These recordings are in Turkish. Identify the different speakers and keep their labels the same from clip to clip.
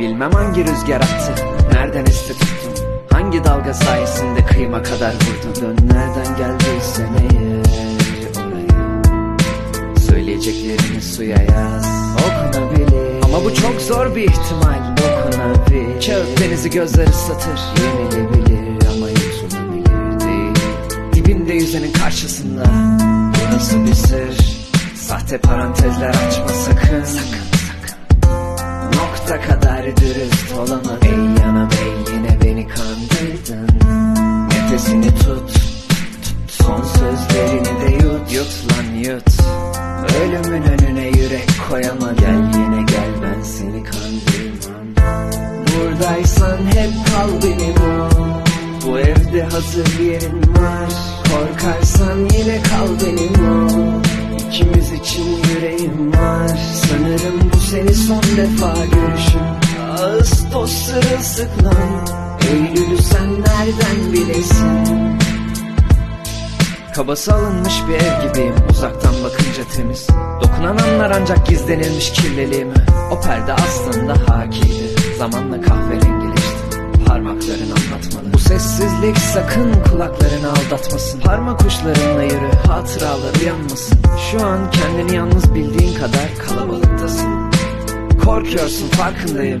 Speaker 1: Bilmem hangi rüzgar attı Nereden esti tuttun Hangi dalga sayesinde kıyma kadar vurdun? Dön nereden geldiysen eğer oraya. Söyleyeceklerini suya yaz. Okunabilir. Ama bu çok zor bir ihtimal. Dokunabilir Kağıt denizi gözler ıslatır Yenilebilir ama yutulabilir. Değil Dibinde yüzenin karşısında. Burası bir sır? Sahte parantezler açma sakın. Sakın sakın. Nokta kadar dürüst olamam Ey yanam ey yine beni kandırdın. Nefesini tut, tut Son sözlerini de yut. Yut lan yut. Ölümün önüne yürek koyamam Gel yine gel ben seni kandırmam. Buradaysan hep kal benim ol Bu evde hazır bir yerin var. Korkarsan yine kal benim ol İkimiz için yüreğim var. Sanırım bu seni son defa görüşüm Ağustos sırılsıklam. Eylül'ü sen nereden bilesin? Kabası alınmış bir ev gibiyim Uzaktan bakınca temiz. Dokunan anlar ancak gizlenilmiş kirliliğimi O perde aslında hakiydi Zamanla kahverengileşti. Parmakların anlatmalı. Bu sessizlik sakın kulaklarını aldatmasın. Parmak uçlarınla yürü hatıralar uyanmasın. Şu an kendini yalnız bildiğin kadar kalabalıktasın. Korkuyorsun farkındayım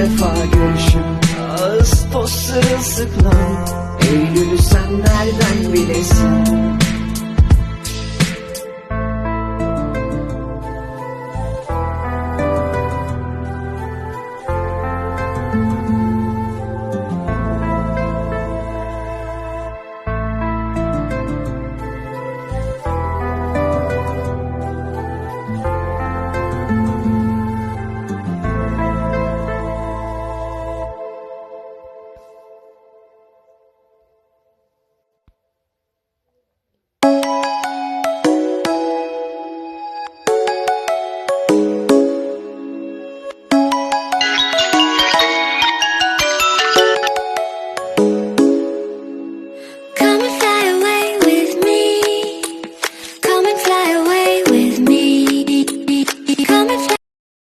Speaker 1: defa görüşüm Ağız toz sırılsıklam. Eylül'ü sen nereden bilesin? Müzik